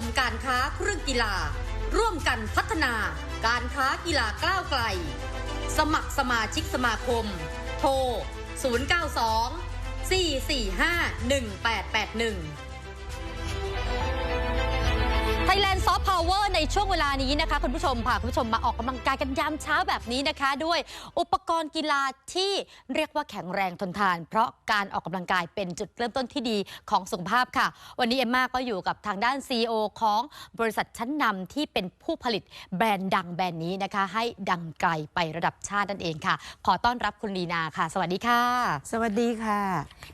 มการค้าเครื่องกีฬา ร่วมกันพัฒนาการค้ากีฬาก้าวไกล สมัครสมาชิกสมาคม โทร 092 445 1881 ไทยแลนด์ซอฟต์พาวเวอร์ในช่วงเวลานี้นะคะคุณผู้ชมพาคุณผู้ชมมาออกกำลังกายกันยามเช้าแบบนี้นะคะ ด้วยอุปกรณ์กีฬาที่เรียกว่าแข็งแรงทนทาน เพราะการออกกำลังกายเป็นจุดเริ่มต้นที่ดีของสุขภาพค่ะ วันนี้เอมมาก็อยู่กับทางด้าน CEO ของบริษัทชั้นนำที่เป็นผู้ผลิตแบรนด์ดังแบรนด์นี้นะคะ ให้ดังไกลไประดับชาตินั่นเองค่ะ ขอต้อนรับคุณลีนาค่ะ สวัสดีค่ะ สวัสดีค่ะ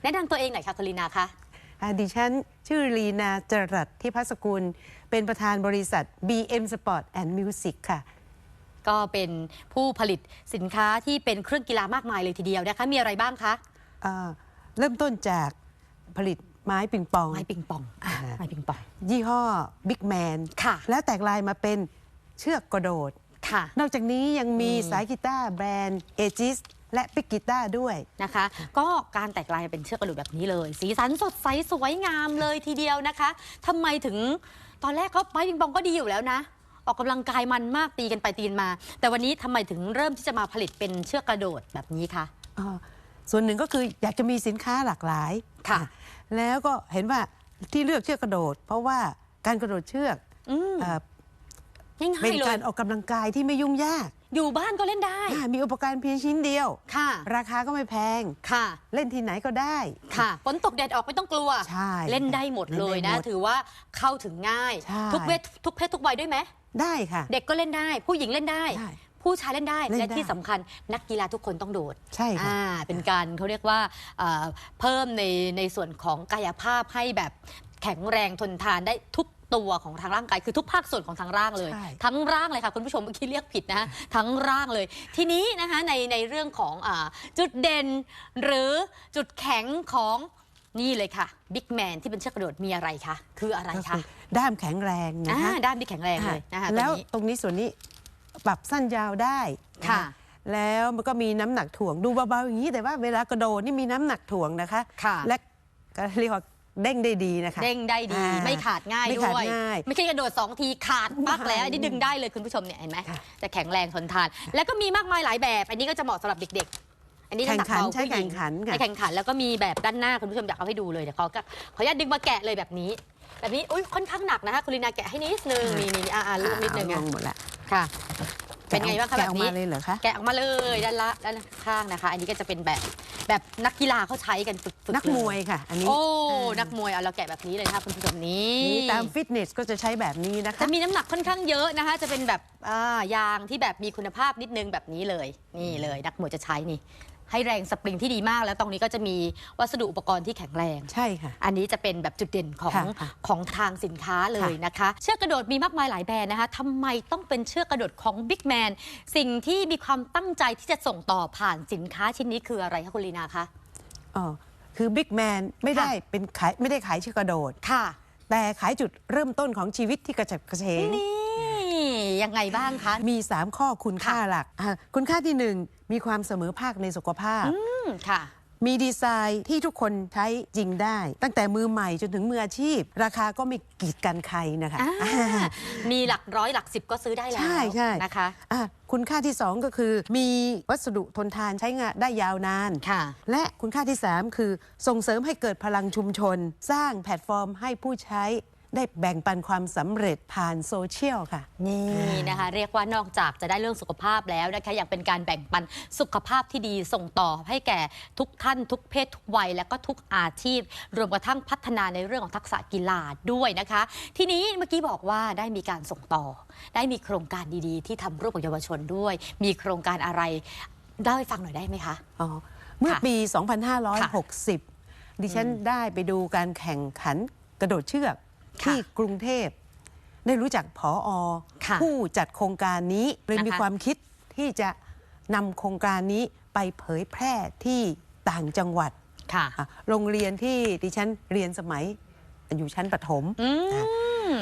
แนะนำตัวเองหน่อยค่ะคุณลีนาคะอ่าดิฉันชื่อลีนาจรัสที่พัสกุล เป็นประธานบริษัท BM Sport and Music ค่ะก็เป็นผู้ผลิตสินค้าที่เป็นเครื่องกีฬามากมายเลยทีเดียวนะคะมีอะไรบ้างคะอ่าเริ่มต้นจากผลิตไม้ปิงปอง ไม้ปิงปองอะอ่าไม้ปิงปอง ยี่ห้อ Big Man ค่ะแล้วแตกลายมาเป็นเชือกกระโดดค่ะ นอกจากนี้ยังมีอืมสายกีตาร์แบรนด์เอจิส และปิกกีตาร์ด้วยนะคะ ก็การแตกลายเป็นเชือกกระดูกแบบนี้เลย สีสันสดใสสวยงามเลยทีเดียวนะคะทำไมถึงตอนแรกเขาไม้ปิงปองก็ดีอยู่แล้วนะ ออกกำลังกายมันมากตีกันไปตีกันมา แต่วันนี้ทำไมถึงเริ่มที่จะมาผลิตเป็นเชือกกระโดดแบบนี้คะ อ่าส่วนหนึ่งก็คืออยากจะมีสินค้าหลากหลายค่ะอะแล้วก็เห็นว่าที่เลือกเชือกกระโดด เพราะว่าการกระโดดเชือกอืมอ่าง่ายเป็นๆเลการยออกกำลังกายที่ไม่ยุ่งยาก อยู่บ้านก็เล่นได้ อ่ามีอุปกรณ์เพียงชิ้นเดียว ค่ะ ราคาก็ไม่แพง ค่ะ เล่นที่ไหนก็ได้ ค่ะ ฝนตกแดดออกไม่ต้องกลัว ใช่เล่นได้หมดเลยนะ เล่นได้หมดถือว่าเข้าถึงง่าย ใช่ ทุกเพศทุกเพศทุกวัยด้วยไหม ได้ค่ะ เด็กก็เล่นได้ ผู้หญิงเล่นได้ ได้ผู้ชายเล่นได้ เล่นได้ และที่สำคัญนักกีฬาทุกคนต้องโดด ใช่ค่ะ อ่าเป็นการเขาเรียกว่าเอ่อเพิ่มในในส่วนของกายภาพให้แบบแข็งแรงทนทานได้ทุกตัวของทางร่างกายคือทุกภาคส่วนของทางร่างเลย ใช่ ทั้งร่างเลยค่ะคุณผู้ชมเมื่อกี้เรียกผิดนะทั้งร่างเลย ทีนี้นะคะในในเรื่องของอาจุดเด่น หรือจุดแข็งของนี่เลยค่ะบิ๊กแมนที่เป็นเชือกกระโดดมีอะไรคะคืออะไรก็คะคือด้ามแข็งแรงนะอ่าคะด้ามที่แข็งแรงเลยนะคะแล้วตัวนี้ ตรงนี้ส่วนนี้ปรับสั้นยาวได้นค่ะแล้วมันก็มีน้ำหนักถ่วงดูเบาๆอย่างนี้แต่ว่าเวลากระโดดนี่มีน้ำหนักถ่วงนะคะ ค่ะ และก็เรียกว่า เด้งได้ดีนะคะ เด้งได้ดีอ่าไม่ขาดง่ายไม่ด้ขาดวยง่ายไม่ใช่กระโดด 2 ทีขาดปักแล้วไม่อันนี้ดึงได้เลยคุณผู้ชมเนี่ยเห็นไหมค่ะ จะแข็งแรงทนทาน แล้วก็มีมากมายหลายแบบ อันนี้ก็จะเหมาะสำหรับเด็กๆ อันนี้น้ำหนักแข่งขันเบาใช้ผู้หญิงแข่งขันค่ะใช้แข่งขันแล้วก็มีแบบด้านหน้าคุณผู้ชมอยากเอาให้ดูเลยเดี๋ยวเขาก็ขออนุญาตดึงมาแกะเลยแบบนี้ แบบนี้อุ้ยค่อนข้างหนักนะคะคุณลีนาแกะให้นิดนึงนี่นี่อ่าอ่าลูกนิดนึงอ่าอะลหมดละค่ะ เป็นไงบ้างคะแกแบบออกนี้ มาเลยเหรอคะ แกะออกมาเลยด้านละด้านข้างนะคะ อันนี้ก็จะเป็นแบบ แบบนักกีฬาเขาใช้กันฝึกๆนักเลยมวยค่ะ อันนี้โอ้อ่านักมวยเอาเราแกะแบบนี้เลยค่ะคุณผู้ชมนี้นี่ตามฟิตเนสก็จะใช้แบบนี้นะคะ จะมีน้ำหนักค่อนข้างเยอะนะคะ จะเป็นแบบอ่ายางที่แบบมีคุณภาพนิดนึงแบบนี้เลย นี่เลย นักมวยจะใช้นี่ให้แรงสปริงที่ดีมาก แล้วตรงนี้ก็จะมีวัสดุอุปกรณ์ที่แข็งแรง ใช่ค่ะ อันนี้จะเป็นแบบจุดเด่นของค่ะค่ะของทางสินค้าเลยนะคะ เชือกกระโดดมีมากมายหลายแบรนด์นะคะทำไมต้องเป็นเชือกกระโดดของ Big Man สิ่งที่มีความตั้งใจที่จะส่งต่อผ่านสินค้าชิ้นนี้คืออะไรคะคุณลีนาคะ อ๋อคือบิ๊กแมนไม่ได้เป็นขายไม่ได้ขายเชือกกระโดด ค่ะ แต่ขายจุดเริ่มต้นของชีวิตที่กระฉับกระเฉง นี่ ยังไงบ้างคะ มี 3 ข้อคุณค่าหลักอะคุณค่าที่ 1 มีความเสมอภาคในสุขภาพ อืมค่ะ มีดีไซน์ที่ทุกคนใช้จริงได้ ตั้งแต่มือใหม่จนถึงมืออาชีพ ราคาก็ไม่กีดกันใครนะคะอ่า มีหลักร้อยหลักสิบก็ซื้อได้แล้วใช่ใช่ นะคะ อะคุณค่าที่ 2 ก็คือ มีวัสดุทนทานใช้งานได้ยาวนาน ค่ะ และคุณค่าที่ 3 คือส่งเสริมให้เกิดพลังชุมชน สร้างแพลตฟอร์มให้ผู้ใช้ ได้แบ่งปันความสำเร็จผ่านโซเชียลค่ะ นี่นะคะ เรียกว่านอกจากจะได้เรื่องสุขภาพแล้วนะคะยังเป็นการแบ่งปันสุขภาพที่ดีส่งต่อให้แก่ทุกท่านทุกเพศทุกวัย และก็ทุกอาชีพ รวมกระทั่งพัฒนาในเรื่องของทักษะกีฬาด้วยนะคะ ทีนี้เมื่อกี้บอกว่าได้มีการส่งต่อ ได้มีโครงการดีๆ ที่ทำร่วมกับเยาวชนด้วย มีโครงการอะไรเล่าให้ฟังหน่อยได้ไหมคะอ๋อเมื่อค่ะปี 2560 ดิฉันได้ไปดูการแข่งขันกระโดดเชือกค่ะ ที่กรุงเทพได้รู้จักผออค่ะผู้จัดโครงการนี้เลยนะคะมีความคิดที่จะนำโครงการนี้ไปเผยแพร่ที่ต่างจังหวัดค่ะอะโรงเรียนที่ดิฉันเรียนสมัยอยู่ชั้นประถมอืม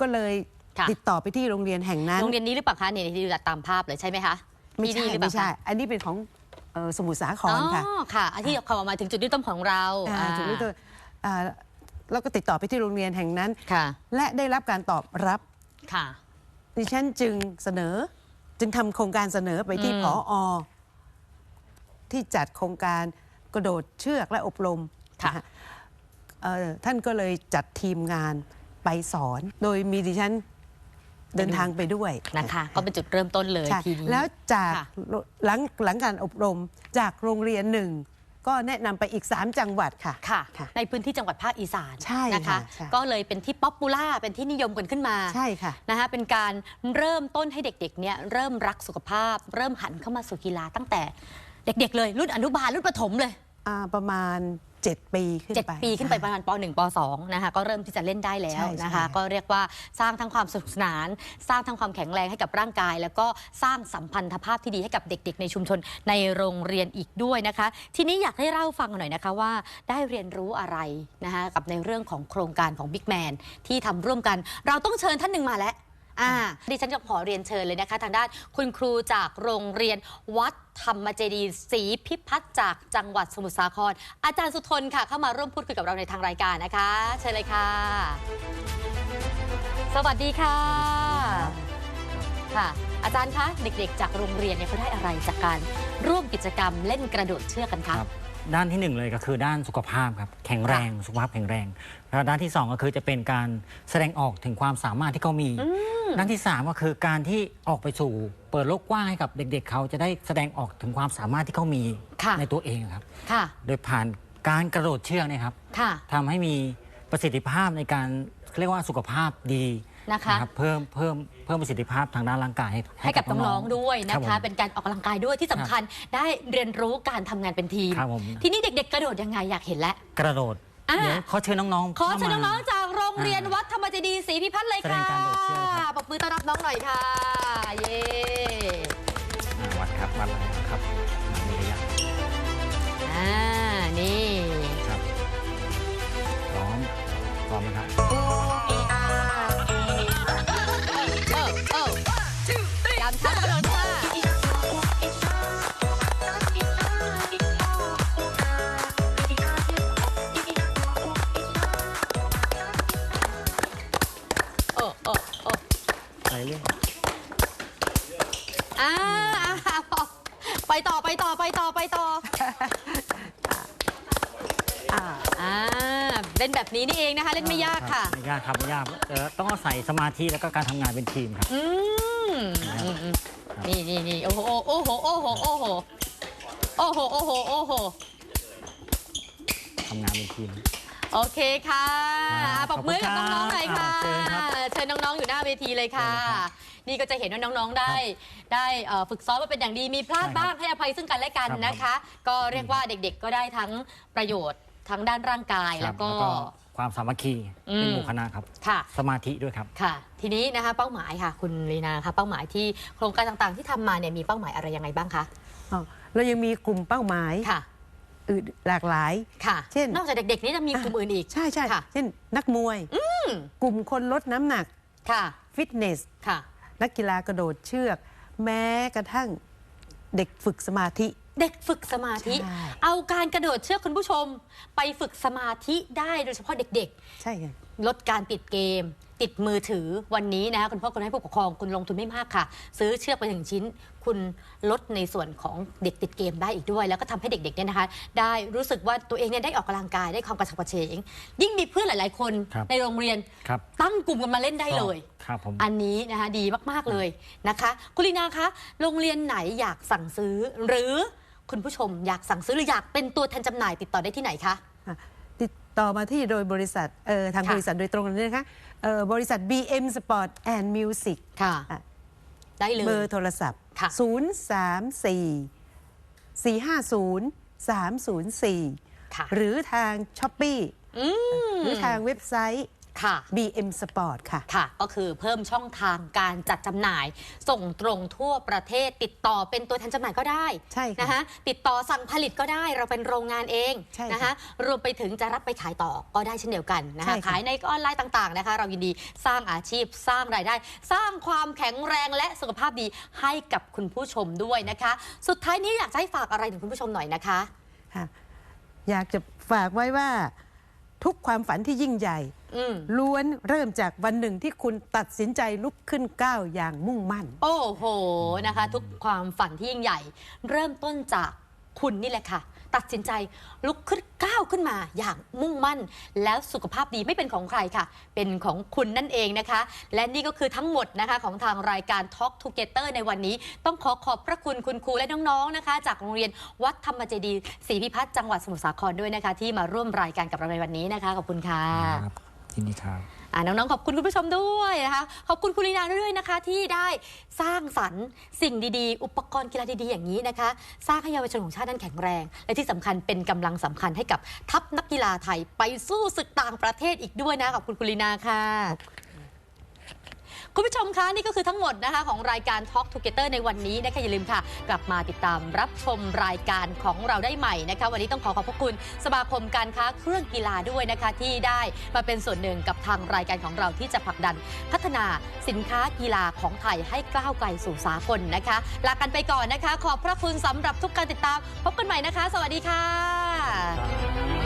ก็เลยค่ะติดต่อไปที่โรงเรียนแห่งนั้น โรงเรียนนี้หรือเปล่าคะเนี่ยที่ดูจากตามภาพเลยใช่ไหมคะไม่ที่ใช่นี่หรือเปไม่ล่าใช่คะอันนี้เป็นของเอ่อสมุทรสาคอ๋อรค่ะค่ะอันที่เขามาถึงจุดเริ่มต้นของเราอ่าอ่าจุดนี้ตัวอ่า แล้วก็ติดต่อไปที่โรงเรียนแห่งนั้น ค่ะ และได้รับการตอบรับ ค่ะ ดิฉันจึงเสนอจึงทำโครงการเสนอไปที่อืม ผออที่จัดโครงการกระโดดเชือกและอบรมค่ะนฮเอ่อท่านก็เลยจัดทีมงานไปสอน โดยมีดิฉันเดินทางไปด้วยนะคะ ก็เป็นจุดเริ่มต้นเลยใช่ทีนี้ แล้วจากค่ะ หลังหลังการอบรมจากโรงเรียนหนึ่ง ก็แนะนำไปอีก 3 จังหวัดค่ะ ค่ะ ค่ะในพื้นที่จังหวัดภาคอีสานใช่นะคะ ค่ะใช่ ก็เลยเป็นที่ป๊อปปูล่าเป็นที่นิยมกันขึ้นมา ใช่ค่ะ นะคะเป็นการเริ่มต้นให้เด็กๆเนี่ยเริ่มรักสุขภาพ เริ่มหันเข้ามาสู่กีฬาตั้งแต่เด็กๆเลยรุ่นอนุบาลรุ่นประถมเลย อ่าประมาณ 7 ปีขึ้นเจ็ดไปปีขึ้นไปประมาณป .1 ป .2 นะคะก็เริ่มที่จะเล่นได้แล้วใช่นะคะใช่ก็เรียกว่าสร้างทั้งความสนุกสนาน สร้างทั้งความแข็งแรงให้กับร่างกาย แล้วก็สร้างสัมพันธภาพที่ดีให้กับเด็ก ๆ ในชุมชนในโรงเรียนอีกด้วยนะคะ ทีนี้อยากให้เล่าฟังหน่อยนะคะว่าได้เรียนรู้อะไรนะคะกับในเรื่องของโครงการของ Big Man ที่ทำร่วมกัน เราต้องเชิญท่านหนึ่งมาแล้ว อ่าดิฉันจะขอเรียนเชิญเลยนะคะ ทางด้านคุณครูจากโรงเรียนวัดธรรมเจดีย์ศรีพิพัฒน์จากจังหวัดสมุทรสาคร อาจารย์สุทนค่ะ เข้ามาร่วมพูดคุยกับเราในทางรายการนะคะ เชิญเลยค่ะ สวัสดีค่ะ ค่ะ อาจารย์คะเด็กๆ จากโรงเรียนเนี่ยเขาได้อะไรจากการร่วมกิจกรรมเล่นกระโดดเชือกกันคะครับด้านที่หนึ่งเลยก็คือด้านสุขภาพครับแข็งแรงสุขภาพแข็งแรงแล้วด้านที่สองก็คือจะเป็นการแสดงออกถึงความสามารถที่เขามี ด้านที่สามก็คือการที่ออกไปสู่เปิดโลกกว้างให้กับเด็กๆ เขาจะได้แสดงออกถึงความสามารถที่เขามีค่ะ ในตัวเองครับ ค่ะ โดยผ่านการกระโดดเชือกเนยครับค่ะ ทำให้มีประสิทธิภาพในการเรียกว่าสุขภาพดีนะคะ รับเพิ่มเพิ่มเพิ่มประสิทธิภาพทางด้านร่างกายให้ให้กับน้องๆด้วยนะรัคะบผม เป็นการออกกำลังกายด้วยที่สำคัญได้เรียนรู้การทำงานเป็นทีม ครับผม ทีนี้เด็กๆกระโดดยังไงอยากเห็นแล้ว กระโดด อะ เดี๋ยวขอเชิญน้องๆขอเชิญข้ามาน้องๆ จากโรงเรียนอ่าวัดธรรมเจดีย์ศรีพิพัฒน์เลยแสดค่ะงการโดดเชือกครับปรบมือต้อนรับน้องหน่อยค่ะ เย้อ่าวัดครับวัดเลยครับอ่ามีระยะอ่านี่ ต่อไปต่อไปต่อไปต่ออ่าอ่าเล่นแบบนี้นี่เองนะคะ เล่นไม่ยากค่ะ ไม่ยากครับไม่ยากแต่ต้องอาศัยสมาธิแล้วก็การทำงานเป็นทีมครับ อืมอืมอืมนี่นี่นี่โอ้โหโอ้โหโอ้โหโอ้โหโอ้โหโอ้โหโอ้โห ทำงานเป็นทีม โอเคค่ะครับปรบมือให้กับขอบคุณน้องๆหน่อยค่ะครับเชิญครับเชิญน้องๆอยู่หน้าเวทีเลยค่ะ เชิญเลยครับนี่ก็จะเห็นว่าน้องๆได้ ได้เอ่อฝึกซ้อมมาเป็นอย่างดีมีพลาดใช่ครับบ้างให้อภัยซึ่งกันและกันครับนะคะ ก็เรียกว่าเด็กๆก็ได้ทั้งประโยชน์ทั้งด้านร่างกายคแล้รับวก็ความสามัคคีอืม เป็นหมู่คณะครับ ค่ะ สมาธิด้วยครับ ค่ะ ทีนี้นะคะเป้าหมายค่ะ คุณลีนาค่ะ เป้าหมายที่โครงการต่างๆ ที่ทำมาเนี่ยมีเป้าหมายอะไรยังไงบ้างคะอ๋อเรายังมีกลุ่มเป้าหมายค่ะ อื่นหลากหลาย ค่ะเช่น นอกจากเด็กๆนี่จะมีกลุ่มอื่นอีก ใช่ใช่ค่ะ เช่น นักมวย กลุ่มคนลดน้ำหนัก ค่ะฟิตเนส ค่ะ นักกีฬากระโดดเชือก แม้กระทั่งเด็กฝึกสมาธิ เด็กฝึกสมาธิ ใช่ เอาการกระโดดเชือกคุณผู้ชม ไปฝึกสมาธิได้โดยเฉพาะเด็กใช่ไง ๆ ลดการติดเกม ติดมือถือวันนี้นะคะคุณพ่อคุณแม่ผู้ปกครองคุณลงทุนไม่มากค่ะ ซื้อเชือกไปหนึ่งชิ้น คุณลดในส่วนของเด็กติดเกมได้อีกด้วย แล้วก็ทำให้เด็กๆเนี่ยนะคะ ได้รู้สึกว่าตัวเองเนี่ยได้ออกกำลังกายได้ความกระฉับกระเฉง ยิ่งมีเพื่อนหลาย ๆ คนครับในโรงเรียนครับตั้งกลุ่มกันมาเล่นได้เลยครับผมอันนี้นะคะดีมากๆเลยนะคะคุณลีนาคะโรงเรียนไหนอยากสั่งซื้อหรือคุณผู้ชมอยากสั่งซื้อหรืออยากเป็นตัวแทนจำหน่ายติดต่อได้ที่ไหนคะอะ ติดต่อมาที่โดยบริษัทเอ่อทางค่ะ บริษัทโดยตรงเลยนะคะเอ่อบริษัท BM Sport and Music ค่ะ อะ ได้เลยเบอร์โทรศัพท์ ค่ะ 034 450 304 ค่ะ หรือทาง s h อ p e e อืม หรือทางเว็บไซต์ ค่ะ BM Sport ค่ะ ค่ะ ก็คือเพิ่มช่องทางการจัดจำหน่าย ส่งตรงทั่วประเทศติดต่อเป็นตัวแทนจำหน่ายก็ได้ใช่ค่ะนะคะติดต่อสั่งผลิตก็ได้เราเป็นโรงงานเองใช่ค่ะนะคะรวมไปถึงจะรับไปขายต่อก็ได้เช่นเดียวกันนะใช่คะค่ะ ขายในออนไลน์ต่างๆนะคะ เรายินดีสร้างอาชีพสร้างรายได้ สร้างความแข็งแรงและสุขภาพดีให้กับคุณผู้ชมด้วยนะคะ สุดท้ายนี้อยากจะให้ฝากอะไรถึงคุณผู้ชมหน่อยนะคะ ค่ะ อยากจะฝากไว้ว่า ทุกความฝันที่ยิ่งใหญ่อืมล้วนเริ่มจากวันหนึ่งที่คุณตัดสินใจลุกขึ้นก้าวอย่างมุ่งมั่น โอ้โหนะคะ ทุกความฝันที่ยิ่งใหญ่ เริ่มต้นจากคุณนี่แหละค่ะ ตัดสินใจลุกขึ้นก้าวขึ้นมาอย่างมุ่งมั่น แล้วสุขภาพดีไม่เป็นของใครค่ะ เป็นของคุณนั่นเองนะคะ และนี่ก็คือทั้งหมดนะคะของทางรายการ Talk Together ในวันนี้ ต้องขอขอบพระคุณคุณครูและน้องๆนะคะ จากโรงเรียนวัดธรรมเจดีศรีพิพัฒน์จังหวัดสมุทรสาครด้วยนะคะ ที่มาร่วมรายการกับเราในวันนี้นะคะขอบคุณค่ะครับยินดีครับ อ่าน้องๆ ขอบคุณคุณผู้ชมด้วยนะคะ ขอบคุณคุณลีนาด้วยนะคะ ที่ได้สร้างสรรค์สิ่งดีๆ อุปกรณ์กีฬาดีๆอย่างนี้นะคะ สร้างให้เยาวชนของชาตินั้นแข็งแรง และที่สำคัญเป็นกำลังสำคัญให้กับทัพนักกีฬาไทยไปสู้ศึกต่างประเทศอีกด้วยนะขอบคุณคุณลีนาค่ะ คุณผู้ชมคะนี่ก็คือทั้งหมดนะคะของรายการ Talk Together ในวันนี้นะคะอย่าลืมค่ะ กลับมาติดตามรับชมรายการของเราได้ใหม่นะคะ วันนี้ต้องขอขอบพระคุณสมาคมการค้าเครื่องกีฬาด้วยนะคะ ที่ได้มาเป็นส่วนหนึ่งกับทางรายการของเราที่จะผลักดัน พัฒนาสินค้ากีฬาของไทยให้ก้าวไกลสู่สากลนะคะลากันไปก่อนนะคะ ขอบพระคุณสำหรับทุกการติดตาม พบกันใหม่นะคะ สวัสดีค่ะ